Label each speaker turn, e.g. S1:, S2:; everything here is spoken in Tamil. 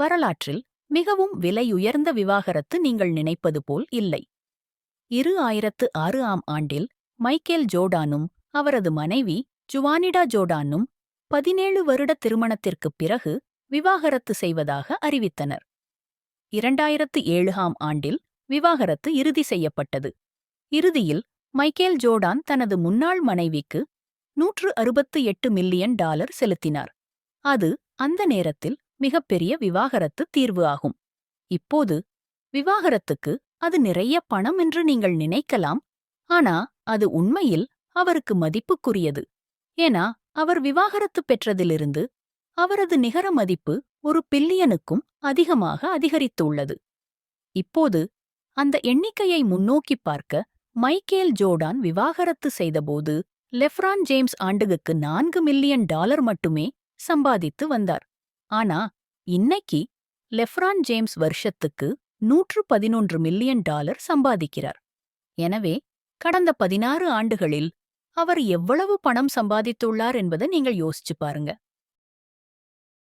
S1: வரலாற்றில் மிகவும் விலையுயர்ந்த விவாகரத்து நீங்கள் நினைப்பது போல் இல்லை. இரு ஆயிரத்து ஆறு ஆம் ஆண்டில் மைக்கேல் ஜோர்டானும் அவரது மனைவி ஜுவானிடா ஜோர்டானும் பதினேழு வருட திருமணத்திற்குப் பிறகு விவாகரத்து செய்வதாக அறிவித்தனர். இரண்டாயிரத்து ஏழு ஆம் ஆண்டில் விவாகரத்து இறுதி செய்யப்பட்டது. இறுதியில் மைக்கேல் ஜோர்டான் தனது முன்னாள் மனைவிக்கு நூற்று அறுபத்து எட்டு மில்லியன் டாலர் செலுத்தினார். அது அந்த நேரத்தில் மிகப்பெரிய விவாகரத்து தீர்வு ஆகும். இப்போது விவாகரத்துக்கு அது நிறைய பணம் என்று நீங்கள் நினைக்கலாம். ஆனா அது உண்மையில் அவருக்கு மதிப்புக்குரியது. ஏனா அவர் விவாகரத்து பெற்றதிலிருந்து அவரது நிகர மதிப்பு ஒரு பில்லியனுக்கும் அதிகமாக அதிகரித்துள்ளது. இப்போது அந்த எண்ணிக்கையை முன்னோக்கிப் பார்க்க மைக்கேல் ஜோர்டான் விவாகரத்து செய்தபோது லெஃப்ரான் ஜேம்ஸ் ஆண்டுக்கு நான்கு மில்லியன் டாலர் மட்டுமே சம்பாதித்து வந்தார். ஆனா இன்னைக்கு லெஃப்ரான் ஜேம்ஸ் வருஷத்துக்கு நூற்று பதினொன்று மில்லியன் டாலர் சம்பாதிக்கிறார். எனவே கடந்த பதினாறு ஆண்டுகளில் அவர் எவ்வளவு பணம் சம்பாதித்துள்ளார் என்பதை நீங்கள் யோசிச்சு பாருங்க.